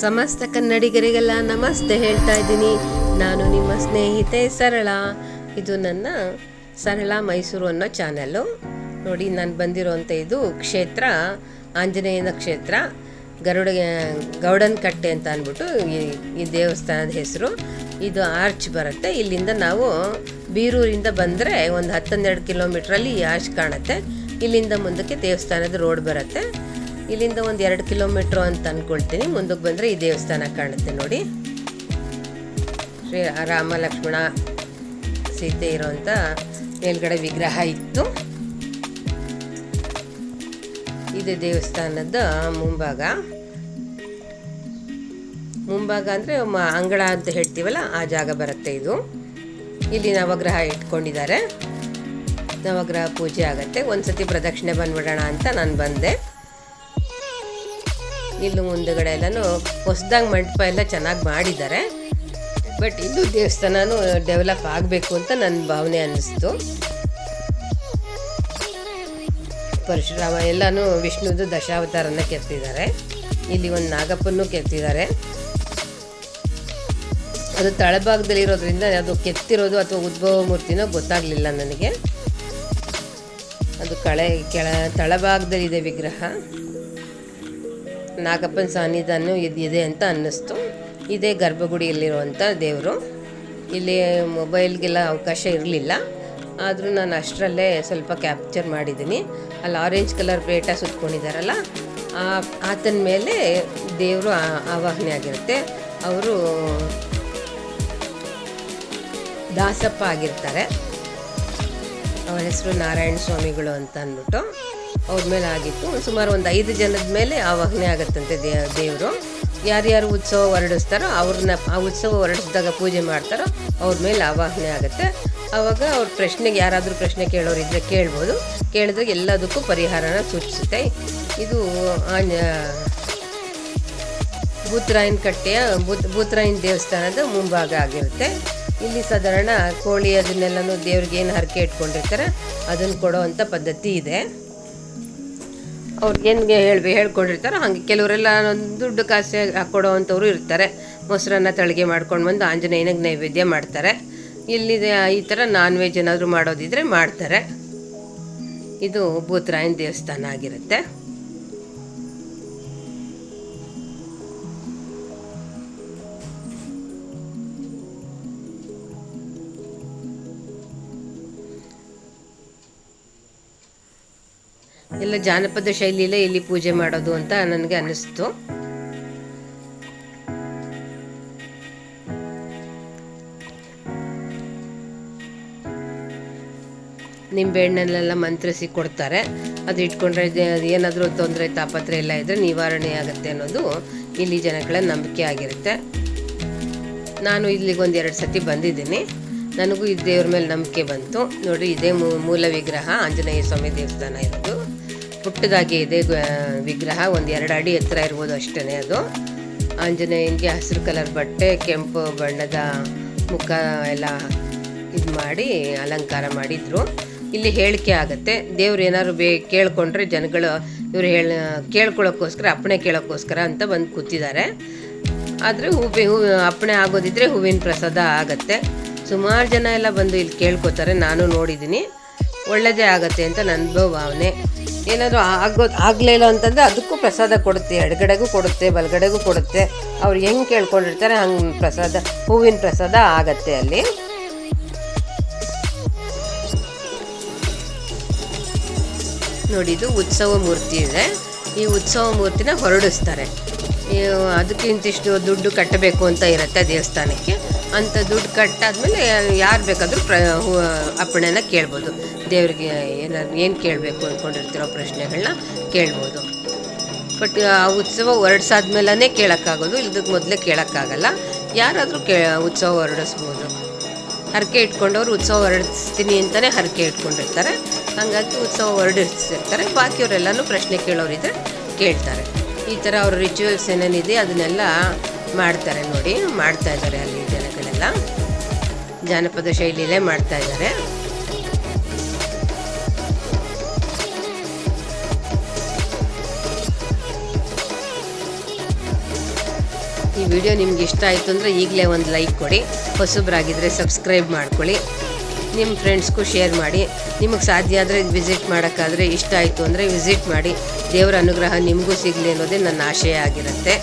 ಸಮಸ್ತ ಕನ್ನಡಿಗರಿಗೆಲ್ಲ ನಮಸ್ತೆ ಹೇಳ್ತಾ ಇದ್ದೀನಿ. ನಾನು ನಿಮ್ಮ ಸ್ನೇಹಿತೆ ಸರಳ. ಇದು ನನ್ನ ಸರಳ ಮೈಸೂರು ಅನ್ನೋ ಚಾನಲ್ಲು. ನೋಡಿ, ನಾನು ಬಂದಿರುವಂಥ ಇದು ಕ್ಷೇತ್ರ, ಆಂಜನೇಯನ ಕ್ಷೇತ್ರ, ಗರುಡ, ಗೌಡನ್ ಕಟ್ಟೆ ಅಂತ ಅಂದ್ಬಿಟ್ಟು ಈ ದೇವಸ್ಥಾನದ ಹೆಸರು. ಇದು ಆರ್ಚ್ ಬರುತ್ತೆ. ಇಲ್ಲಿಂದ ನಾವು ಬೀರೂರಿಂದ ಬಂದರೆ ಒಂದು ಹತ್ತೊಂದೆರಡು ಕಿಲೋಮೀಟ್ರಲ್ಲಿ ಈ ಆರ್ಚ್ ಕಾಣುತ್ತೆ. ಇಲ್ಲಿಂದ ಮುಂದಕ್ಕೆ ದೇವಸ್ಥಾನದ ರೋಡ್ ಬರುತ್ತೆ. ಇಲ್ಲಿಂದ ಒಂದು ಎರಡು ಕಿಲೋಮೀಟ್ರ್ ಅಂತ ಅಂದ್ಕೊಳ್ತೀನಿ ಮುಂದಕ್ಕೆ ಬಂದರೆ ಈ ದೇವಸ್ಥಾನ ಕಾಣುತ್ತೆ ನೋಡಿ. ಶ್ರೀ ರಾಮ ಲಕ್ಷ್ಮಣ ಸೀತೆ ಇರುವಂಥ ಮೇಲ್ಗಡೆ ವಿಗ್ರಹ ಇತ್ತು. ಇದು ದೇವಸ್ಥಾನದ ಮುಂಭಾಗ. ಮುಂಭಾಗ ಅಂದರೆ ಅಂಗಳ ಅಂತ ಹೇಳ್ತೀವಲ್ಲ, ಆ ಜಾಗ ಬರುತ್ತೆ ಇದು. ಇಲ್ಲಿ ನವಗ್ರಹ ಇಟ್ಕೊಂಡಿದ್ದಾರೆ. ನವಗ್ರಹ ಪೂಜೆ ಆಗುತ್ತೆ. ಒಂದ್ಸತಿ ಪ್ರದಕ್ಷಿಣೆ ಬಂದ್ಬಿಡೋಣ ಅಂತ ನಾನು ಬಂದೆ. ಇಲ್ಲೂ ಮುಂದುಗಡೆ ಎಲ್ಲನೂ ಹೊಸದಾಗಿ ಮಂಟಪ ಎಲ್ಲ ಚೆನ್ನಾಗಿ ಮಾಡಿದ್ದಾರೆ. ಬಟ್ ಇದು ದೇವಸ್ಥಾನನೂ ಡೆವಲಪ್ ಆಗಬೇಕು ಅಂತ ನನ್ನ ಭಾವನೆ ಅನ್ನಿಸ್ತು. ಪರಶುರಾಮ ಎಲ್ಲನೂ ವಿಷ್ಣುದು ದಶಾವತಾರನ ಕೆತ್ತಿದ್ದಾರೆ. ಇಲ್ಲಿ ಒಂದು ನಾಗಪ್ಪನ್ನು ಕೆತ್ತಿದ್ದಾರೆ. ಅದು ತಳಭಾಗದಲ್ಲಿರೋದ್ರಿಂದ ಅದು ಕೆತ್ತಿರೋದು ಅಥವಾ ಉದ್ಭವ ಮೂರ್ತಿನೋ ಗೊತ್ತಾಗಲಿಲ್ಲ ನನಗೆ. ಅದು ಕಳೆ ಕೆಳ ತಳಭಾಗದಲ್ಲಿದೆ ವಿಗ್ರಹ. ನಾಗಪ್ಪನ ಸಾನ್ನಿಧ್ಯಾನ ಇದೆ ಅಂತ ಅನ್ನಿಸ್ತು. ಇದೇ ಗರ್ಭಗುಡಿಯಲ್ಲಿರುವಂಥ ದೇವರು. ಇಲ್ಲಿ ಮೊಬೈಲ್ಗೆಲ್ಲ ಅವಕಾಶ ಇರಲಿಲ್ಲ. ಆದರೂ ನಾನು ಅಷ್ಟರಲ್ಲೇ ಸ್ವಲ್ಪ ಕ್ಯಾಪ್ಚರ್ ಮಾಡಿದ್ದೀನಿ. ಅಲ್ಲಿ ಆರೆಂಜ್ ಕಲರ್ ಪ್ಲೇಟ ಸುತ್ಕೊಂಡಿದ್ದಾರಲ್ಲ ಆ, ಆತನ ಮೇಲೆ ದೇವರು ಆವಾಹನೆ ಆಗಿರುತ್ತೆ. ಅವರು ದಾಸಪ್ಪ ಆಗಿರ್ತಾರೆ. ಅವರ ಹೆಸರು ನಾರಾಯಣ ಸ್ವಾಮಿಗಳು ಅಂತ ಅಂದ್ಬಿಟ್ಟು ಅವ್ರ ಮೇಲೆ ಆಗಿತ್ತು. ಸುಮಾರು ಒಂದು ಐದು ಜನದ ಮೇಲೆ ಆವಾಹನೆ ಆಗುತ್ತಂತೆ ದೇ, ದೇವರು. ಯಾರ್ಯಾರು ಉತ್ಸವ ಹೊರಡಿಸ್ತಾರೋ ಅವ್ರನ್ನ, ಆ ಉತ್ಸವ ಹೊರಡಿಸಿದಾಗ ಪೂಜೆ ಮಾಡ್ತಾರೋ ಅವ್ರ ಮೇಲೆ ಆವಾಹನೆ ಆಗುತ್ತೆ. ಆವಾಗ ಅವ್ರ ಪ್ರಶ್ನೆಗೆ, ಯಾರಾದರೂ ಪ್ರಶ್ನೆ ಕೇಳೋರಿದ್ರೆ ಕೇಳ್ಬೋದು. ಕೇಳಿದ್ರೆ ಎಲ್ಲದಕ್ಕೂ ಪರಿಹಾರನ ಸೂಚಿಸುತ್ತೆ. ಇದು ಭೂತರಾಯನ ಕಟ್ಟೆಯ, ಭೂತ್, ಭೂತರಾಯನ ದೇವಸ್ಥಾನದ ಮುಂಭಾಗ ಆಗಿರುತ್ತೆ. ಇಲ್ಲಿ ಸಾಧಾರಣ ಕೋಳಿ ಅದನ್ನೆಲ್ಲನೂ ದೇವ್ರಿಗೆ ಏನು ಹರಕೆ ಇಟ್ಕೊಂಡಿರ್ತಾರೆ, ಅದನ್ನು ಕೊಡೋ ಅಂಥ ಪದ್ಧತಿ ಇದೆ. ಅವ್ರಿಗೆ ಹೆಂಗೆ ಹೇಳಿ ಹೇಳ್ಕೊಂಡಿರ್ತಾರೋ ಹಾಗೆ. ಕೆಲವರೆಲ್ಲ ದುಡ್ಡು ಕಾಸು ಕೊಡೋ ಅಂಥವ್ರು ಇರ್ತಾರೆ. ಮೊಸರನ್ನ ತಳಿಗೆ ಮಾಡ್ಕೊಂಡು ಬಂದು ಆಂಜನೇಯನಿಗೆ ನೈವೇದ್ಯ ಮಾಡ್ತಾರೆ. ಇಲ್ಲಿ ಈ ಥರ ನಾನ್ ವೆಜ್ ಏನಾದರೂ ಮಾಡೋದಿದ್ರೆ ಮಾಡ್ತಾರೆ. ಇದು ಭೂತರಾಯನ ದೇವಸ್ಥಾನ ಆಗಿರುತ್ತೆ. ಎಲ್ಲ ಜಾನಪದ ಶೈಲಿಯಲ್ಲೇ ಇಲ್ಲಿ ಪೂಜೆ ಮಾಡೋದು ಅಂತ ನನಗೆ ಅನ್ನಿಸ್ತು ನಿಂಬೆಹಣ್ಣಲ್ಲೆಲ್ಲ ಮಂತ್ರಿಸಿ ಕೊಡ್ತಾರೆ. ಅದು ಇಟ್ಕೊಂಡ್ರೆ ಏನಾದರೂ ತೊಂದರೆ, ತಾಪತ್ರೆ ಎಲ್ಲ ಇದ್ದರೆ ನಿವಾರಣೆ ಆಗುತ್ತೆ ಅನ್ನೋದು ಇಲ್ಲಿ ಜನಗಳ ನಂಬಿಕೆ ಆಗಿರುತ್ತೆ. ನಾನು ಇಲ್ಲಿಗೆ ಒಂದು ಎರಡು ಸತಿ ಬಂದಿದ್ದೀನಿ. ನನಗೂ ಈ ದೇವ್ರ ಮೇಲೆ ನಂಬಿಕೆ ಬಂತು. ನೋಡಿ ಇದೇ ಮೂಲ ವಿಗ್ರಹ ಆಂಜನೇಯ ಸ್ವಾಮಿ ದೇವಸ್ಥಾನ ಇರೋದು. ಪುಟ್ಟದಾಗಿ ಇದೆ ವಿಗ್ರಹ. ಒಂದು ಎರಡು ಅಡಿ ಎತ್ತರ ಇರ್ಬೋದು ಅಷ್ಟೇ ಅದು. ಆಂಜನೇಯನಿಗೆ ಹಸಿರು ಕಲರ್ ಬಟ್ಟೆ, ಕೆಂಪು ಬಣ್ಣದ ಮುಖ ಎಲ್ಲ ಇದು ಮಾಡಿ, ಅಲಂಕಾರ ಮಾಡಿದರು. ಇಲ್ಲಿ ಹೇಳಿಕೆ ಆಗುತ್ತೆ. ದೇವ್ರು ಏನಾದ್ರು ಬೇ, ಕೇಳ್ಕೊಂಡ್ರೆ ಜನಗಳು ಇವರು ಹೇಳ, ಕೇಳ್ಕೊಳ್ಳೋಕ್ಕೋಸ್ಕರ, ಅಪ್ಪಣೆ ಕೇಳೋಕ್ಕೋಸ್ಕರ ಅಂತ ಬಂದು ಕೂತಿದ್ದಾರೆ. ಆದರೆ ಹೂವಿ, ಹೂ, ಅಪ್ಪಣೆ ಆಗೋದಿದ್ರೆ ಹೂವಿನ ಪ್ರಸಾದ ಆಗತ್ತೆ. ಸುಮಾರು ಜನ ಎಲ್ಲ ಬಂದು ಇಲ್ಲಿ ಕೇಳ್ಕೊತಾರೆ. ನಾನು ನೋಡಿದ್ದೀನಿ ಒಳ್ಳೆಯದೇ ಆಗತ್ತೆ ಅಂತ ನನ್ನ ಭಾವನೆ. ಏನಾದರೂ ಆಗೋ ಆಗಲಿಲ್ಲ ಅಂತಂದರೆ ಅದಕ್ಕೂ ಪ್ರಸಾದ ಕೊಡುತ್ತೆ, ಎಡಗಡೆಗೂ ಕೊಡುತ್ತೆ, ಬಲಗಡೆಗೂ ಕೊಡುತ್ತೆ. ಅವ್ರು ಹೆಂಗೆ ಕೇಳ್ಕೊಂಡಿರ್ತಾರೆ ಹಂಗೆ ಪ್ರಸಾದ, ಹೂವಿನ ಪ್ರಸಾದ ಆಗತ್ತೆ ಅಲ್ಲಿ. ನೋಡಿ, ಇದು ಉತ್ಸವ ಮೂರ್ತಿ ಇದೆ. ಈ ಉತ್ಸವ ಮೂರ್ತಿನ ಹೊರಡಿಸ್ತಾರೆ. ಅದಕ್ಕೆ ಇಂತಿಷ್ಟು ದುಡ್ಡು ಕಟ್ಟಬೇಕು ಅಂತ ಇರುತ್ತೆ ದೇವಸ್ಥಾನಕ್ಕೆ. ಅಂಥ ದುಡ್ಡು ಕಟ್ಟಾದ್ಮೇಲೆ ಯಾರು ಬೇಕಾದರೂ ಪ್ರ ಅಪ್ಪಣೆನ ಕೇಳ್ಬೋದು. ದೇವ್ರಿಗೆ ಏನಾದ್ರು ಏನು ಕೇಳಬೇಕು ಅಂದ್ಕೊಂಡಿರ್ತಿರೋ ಪ್ರಶ್ನೆಗಳನ್ನ ಕೇಳ್ಬೋದು. ಬಟ್ ಆ ಉತ್ಸವ ಹೊರಡ್ಸಾದ್ಮೇಲೆ ಕೇಳೋಕ್ಕಾಗೋದು. ಇಲ್ಲದಕ್ಕೆ ಮೊದಲೇ ಕೇಳೋಕ್ಕಾಗಲ್ಲ. ಯಾರಾದರೂ ಕೇ ಉತ್ಸವ ಹೊರಡಿಸ್ಬೋದು. ಹರಕೆ ಇಟ್ಕೊಂಡವ್ರು ಉತ್ಸವ ಹೊರಡಿಸ್ತೀನಿ ಅಂತಲೇ ಹರಕೆ ಇಟ್ಕೊಂಡಿರ್ತಾರೆ. ಹಾಗಾಗಿ ಉತ್ಸವ ಹೊರಡಿಸ್ತಿರ್ತಾರೆ. ಬಾಕಿಯವರೆಲ್ಲನೂ ಪ್ರಶ್ನೆ ಕೇಳೋರಿದ್ರೆ ಕೇಳ್ತಾರೆ. ಈ ಥರ ಅವ್ರ ರಿಚುವಲ್ಸ್ ಏನೇನಿದೆ ಅದನ್ನೆಲ್ಲ ಮಾಡ್ತಾರೆ ನೋಡಿ. ಮಾಡ್ತಾ ಇದ್ದಾರೆ ಅಲ್ಲಿ ಜನಗಳೆಲ್ಲ. ಜಾನಪದ ಶೈಲಿಯಲ್ಲೇ ಮಾಡ್ತಾ ಇದ್ದಾರೆ. ಈ ವಿಡಿಯೋ ನಿಮ್ಗೆ ಇಷ್ಟ ಆಯಿತು ಅಂದರೆ ಈಗಲೇ ಒಂದು ಲೈಕ್ ಕೊಡಿ ಹೊಸಬ್ರಾಗಿದ್ದರೆ ಸಬ್ಸ್ಕ್ರೈಬ್ ಮಾಡ್ಕೊಳ್ಳಿ. ನಿಮ್ಮ ಫ್ರೆಂಡ್ಸ್ಗೂ ಶೇರ್ ಮಾಡಿ. ನಿಮಗೆ ಸಾಧ್ಯ ಆದರೆ ವಿಸಿಟ್ ಮಾಡೋಕ್ಕಾದರೆ ಇಷ್ಟ ಆಯಿತು ಅಂದರೆ ವಿಸಿಟ್ ಮಾಡಿ. ದೇವರ ಅನುಗ್ರಹ ನಿಮಗೂ ಸಿಗಲಿ ಅನ್ನೋದೇ ನನ್ನ ಆಶಯ ಆಗಿರುತ್ತೆ.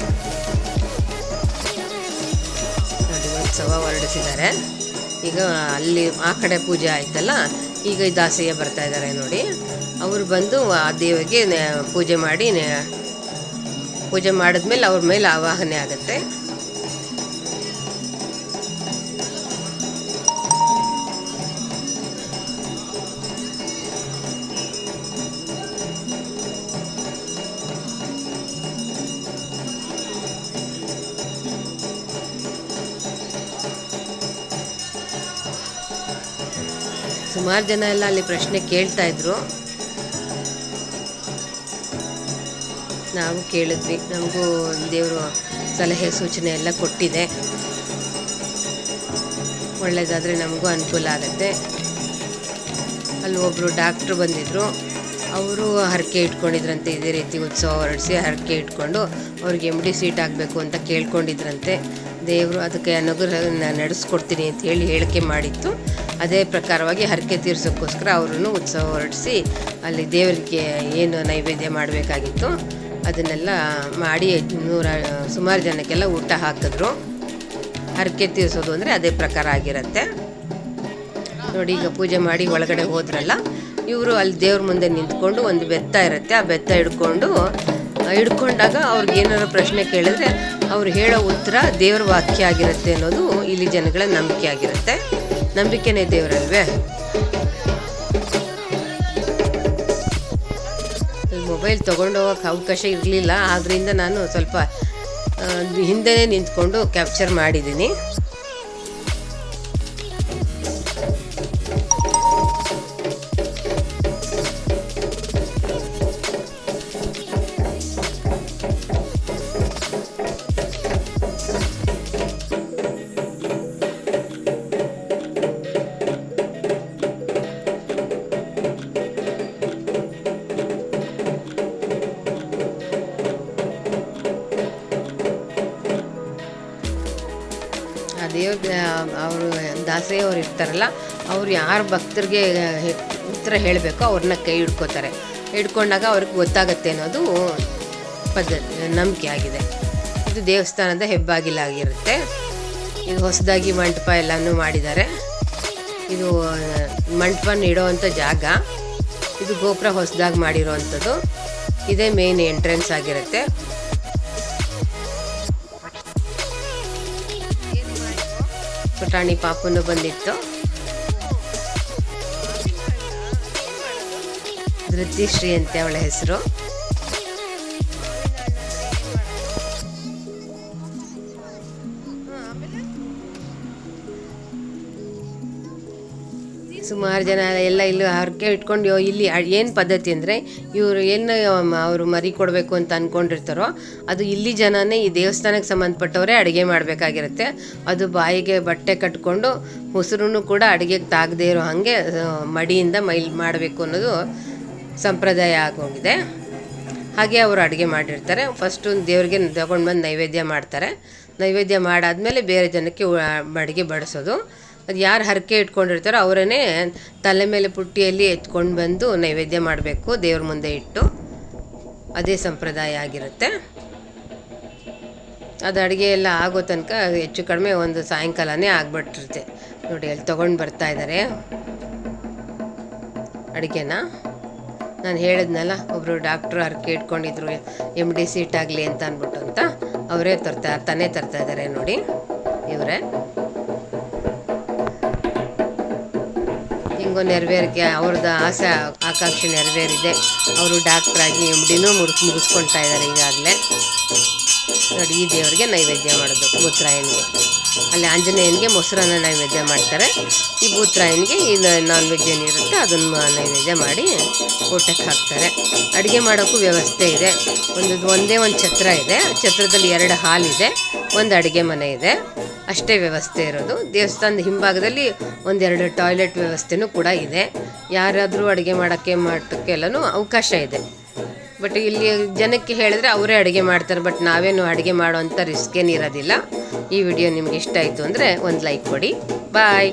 ಉತ್ಸವ ಹೊರಡಿಸಿದ್ದಾರೆ. ಈಗ ಅಲ್ಲಿ ಆ ಕಡೆ ಪೂಜೆ ಆಯ್ತಲ್ಲ, ಈಗ ದಾಸಯ್ಯ ಬರ್ತಾ ಇದ್ದಾರೆ ನೋಡಿ. ಅವರು ಬಂದು ಆ ದೇವಿಗೆ ಪೂಜೆ ಮಾಡಿ ಪೂಜೆ ಮಾಡಿದ್ಮೇಲೆ ಅವ್ರ ಮೇಲೆ ಆವಾಹನೆ ಆಗುತ್ತೆ. ಸುಮಾರು ಜನ ಎಲ್ಲ ಅಲ್ಲಿ ಪ್ರಶ್ನೆ ಕೇಳ್ತಾ ಇದ್ರು. ನಾವು ಕೇಳಿದ್ವಿ. ನಮಗೂ ದೇವರು ಸಲಹೆ, ಸೂಚನೆ ಎಲ್ಲ ಕೊಟ್ಟಿದೆ. ಒಳ್ಳೆಯದಾದರೆ ನಮಗೂ ಅನುಕೂಲ ಆಗುತ್ತೆ. ಅಲ್ಲಿ ಒಬ್ಬರು ಡಾಕ್ಟ್ರು ಬಂದಿದ್ದರು ಅವರು ಹರಕೆ ಇಟ್ಕೊಂಡಿದ್ರಂತೆ, ಇದೇ ರೀತಿ ಉತ್ಸವ ಹೊರಡಿಸಿ ಹರಕೆ ಇಟ್ಕೊಂಡು ಅವ್ರಿಗೆ ಎಂ ಡಿ ಸೀಟ್ ಆಗಬೇಕು ಅಂತ ಕೇಳ್ಕೊಂಡಿದ್ರಂತೆ. ದೇವರು ಅದಕ್ಕೆ ಅನುಗ್ರಹ ನಡೆಸ್ಕೊಡ್ತೀನಿ ಅಂತ ಹೇಳಿ ಹೇಳಿಕೆ ಮಾಡಿತ್ತು. ಅದೇ ಪ್ರಕಾರವಾಗಿ ಹರಕೆ ತೀರ್ಸೋಕ್ಕೋಸ್ಕರ ಅವರನ್ನು ಉತ್ಸವ ಹೊರಡಿಸಿ ಅಲ್ಲಿ ದೇವರಿಗೆ ಏನು ನೈವೇದ್ಯ ಮಾಡಬೇಕಾಗಿತ್ತು. ಅದನ್ನೆಲ್ಲ ಮಾಡಿ ನೂರ, ಸುಮಾರು ಜನಕ್ಕೆಲ್ಲ ಊಟ ಹಾಕಿದ್ರು. ಹರಕೆ ತೀರಿಸೋದು ಅಂದರೆ ಅದೇ ಪ್ರಕಾರ ಆಗಿರುತ್ತೆ. ನೋಡಿ, ಈಗ ಪೂಜೆ ಮಾಡಿ ಒಳಗಡೆ ಹೋದ್ರಲ್ಲ, ಇವರು ಅಲ್ಲಿ ದೇವ್ರ ಮುಂದೆ ನಿಂತ್ಕೊಂಡು ಒಂದು ಬೆತ್ತ ಇರುತ್ತೆ. ಆ ಬೆತ್ತ ಹಿಡ್ಕೊಂಡು, ಹಿಡ್ಕೊಂಡಾಗ ಅವ್ರಿಗೆ ಏನಾದ್ರು ಪ್ರಶ್ನೆ ಕೇಳಿದ್ರೆ ಅವ್ರು ಹೇಳೋ ಉತ್ತರ ದೇವ್ರ ವಾಕ್ಯ ಆಗಿರುತ್ತೆ ಅನ್ನೋದು ಇಲ್ಲಿ ಜನಗಳ ನಂಬಿಕೆ ಆಗಿರುತ್ತೆ. ನಂಬಿಕೆನೇ ದೇವರಲ್ವೇ? ಮೊಬೈಲ್ ತೊಗೊಂಡೋಗಕ್ಕೆ ಅವಕಾಶ ಇರಲಿಲ್ಲ. ಆದ್ದರಿಂದ ನಾನು ಸ್ವಲ್ಪ ಹಿಂದೆ ನಿಂತ್ಕೊಂಡು ಕ್ಯಾಪ್ಚರ್ ಮಾಡಿದ್ದೀನಿ. ಅವರು ದಾಸಯ್ಯವ್ರು ಇರ್ತಾರಲ್ಲ, ಅವ್ರು ಯಾರು ಭಕ್ತರಿಗೆ ಉತ್ತರ ಹೇಳಬೇಕೋ ಅವ್ರನ್ನ ಕೈ ಹಿಡ್ಕೋತಾರೆ. ಹಿಡ್ಕೊಂಡಾಗ ಅವ್ರಿಗೆ ಗೊತ್ತಾಗತ್ತೆ ಅನ್ನೋದು ಪದ್ಧತಿ ನಂಬಿಕೆ ಆಗಿದೆ. ಇದು ದೇವಸ್ಥಾನದ ಹೆಬ್ಬಾಗಿಲಾಗಿರುತ್ತೆ ಇದು ಹೊಸದಾಗಿ ಮಂಟಪ ಎಲ್ಲನೂ ಮಾಡಿದ್ದಾರೆ. ಇದು ಮಂಟಪ ಇಡೋವಂಥ ಜಾಗ. ಇದು ಗೋಪುರ ಹೊಸದಾಗಿ ಮಾಡಿರೋವಂಥದ್ದು. ಇದೇ ಮೇನ್ ಎಂಟ್ರೆನ್ಸ್ ಆಗಿರುತ್ತೆ. ಪುಟಾಣಿ ಪಾಪನು ಬಂದಿತ್ತು. ಧೃತಿಶ್ರೀ ಅಂತೆ ಅವಳ ಹೆಸರು. ಸುಮಾರು ಜನ ಎಲ್ಲ ಇಲ್ಲಿ ಹರಕೆ ಇಟ್ಕೊಂಡು ಇಲ್ಲಿ ಏನು ಪದ್ಧತಿ ಅಂದರೆ, ಇವರು ಏನು ಅವರು ಮರಿ ಕೊಡಬೇಕು ಅಂತ ಅಂದ್ಕೊಂಡಿರ್ತಾರೋ ಅದು ಇಲ್ಲಿ ಜನನೇ ಈ ದೇವಸ್ಥಾನಕ್ಕೆ ಸಂಬಂಧಪಟ್ಟವರೇ ಅಡುಗೆ ಮಾಡಬೇಕಾಗಿರುತ್ತೆ. ಅದು ಬಾಯಿಗೆ ಬಟ್ಟೆ ಕಟ್ಕೊಂಡು ಉಸಿರು ಕೂಡ ಅಡುಗೆಗೆ ತಾಗದೇ ಇರೋ ಹಾಗೆ ಮಡಿಯಿಂದ ಮೈಲ್ ಮಾಡಬೇಕು ಅನ್ನೋದು ಸಂಪ್ರದಾಯ ಆಗೋಗಿದೆ. ಹಾಗೆ ಅವರು ಅಡುಗೆ ಮಾಡಿರ್ತಾರೆ. ಫಸ್ಟು ದೇವರಿಗೆ ತಗೊಂಡು ಬಂದು ನೈವೇದ್ಯ ಮಾಡ್ತಾರೆ. ನೈವೇದ್ಯ ಮಾಡಾದಮೇಲೆ ಬೇರೆ ಜನಕ್ಕೆ ಅಡುಗೆ ಬಡಿಸೋದು. ಅದು ಯಾರು ಹರಕೆ ಇಟ್ಕೊಂಡಿರ್ತಾರೋ ಅವರನ್ನೇ ತಲೆ ಮೇಲೆ ಪುಟ್ಟಿಯಲ್ಲಿ ಎತ್ಕೊಂಡು ಬಂದು ನೈವೇದ್ಯ ಮಾಡಬೇಕು, ದೇವ್ರ ಮುಂದೆ ಇಟ್ಟು ಅದೇ ಸಂಪ್ರದಾಯ ಆಗಿರುತ್ತೆ. ಅದು ಅಡುಗೆ ಎಲ್ಲ ಆಗೋ ತನಕ ಹೆಚ್ಚು ಕಡಿಮೆ ಒಂದು ಸಾಯಂಕಾಲನೇ ಆಗ್ಬಿಟ್ಟಿರುತ್ತೆ. ನೋಡಿ, ಅಲ್ಲಿ ತೊಗೊಂಡು ಬರ್ತಾ ಇದ್ದಾರೆ ಅಡುಗೆನ. ನಾನು ಹೇಳಿದ್ನಲ್ಲ ಒಬ್ಬರು ಡಾಕ್ಟ್ರು ಹರಕೆ ಇಟ್ಕೊಂಡಿದ್ರು ಎಂ ಡಿ ಸೀಟ್ ಆಗಲಿ ಅಂತ ಅಂದ್ಬಿಟ್ಟು ಅಂತ, ಅವರೇ ತರ್ತಾ ತಾನೇ ತರ್ತಾ ಇದ್ದಾರೆ ನೋಡಿ ಇವರೇ. ಹಿಂಗೋ ನೆರವೇರಿಕೆ ಅವ್ರದ್ದು ಆಸೆ, ಆಕಾಂಕ್ಷೆ ನೆರವೇರಿದೆ. ಅವರು ಡಾಕ್ಟ್ರಾಗಿ ಎಂ ಡಿನೂ ಮುಗಿಸ್ ಮುಗಿಸ್ಕೊಳ್ತಾ ಇದ್ದಾರೆ ಈಗಾಗಲೇ. ನೋಡಿ, ಈ ದೇವರಿಗೆ ನೈವೇದ್ಯ ಮಾಡೋದು, ಭೂತ್ರಾಯನಿಗೆ. ಅಲ್ಲಿ ಆಂಜನೇಯನಿಗೆ ಮೊಸರನ್ನ ನೈವೇದ್ಯ ಮಾಡ್ತಾರೆ. ಈ ಭೂತ್ರಾಯನಿಗೆ ಈ ನಾನ್ ವೆಜ್ ಏನಿರುತ್ತೆ, ಅದನ್ನು ನೈವೇದ್ಯ ಮಾಡಿ ಊಟಕ್ಕೆ ಹಾಕ್ತಾರೆ. ಅಡುಗೆ ಮಾಡೋಕ್ಕೂ ವ್ಯವಸ್ಥೆ ಇದೆ. ಒಂದು, ಒಂದೇ ಒಂದು ಛತ್ರ ಇದೆ. ಛತ್ರದಲ್ಲಿ ಎರಡು ಹಾಲಿದೆ ಒಂದು ಅಡುಗೆ ಮನೆ ಇದೆ. ಅಷ್ಟೇ ವ್ಯವಸ್ಥೆ ಇರೋದು. ದೇವಸ್ಥಾನದ ಹಿಂಭಾಗದಲ್ಲಿ ಒಂದೆರಡು ಟಾಯ್ಲೆಟ್ ವ್ಯವಸ್ಥೆನೂ ಕೂಡ ಇದೆ. ಯಾರಾದರೂ ಅಡುಗೆ ಮಾಡೋಕ್ಕೆ ಮಾಡೋಕ್ಕೆಲ್ಲನೂ ಅವಕಾಶ ಇದೆ. ಬಟ್ ಇಲ್ಲಿ ಜನಕ್ಕೆ ಹೇಳಿದ್ರೆ ಅವರೇ ಅಡುಗೆ ಮಾಡ್ತಾರೆ. ಬಟ್ ನಾವೇನು ಅಡುಗೆ ಮಾಡೋವಂಥ ರಿಸ್ಕ್ ಏನಿರೋದಿಲ್ಲ ಈ ವಿಡಿಯೋ ನಿಮ್ಗೆ ಇಷ್ಟ ಆಯಿತು ಅಂದರೆ ಒಂದು ಲೈಕ್ ಕೊಡಿ. ಬಾಯ್.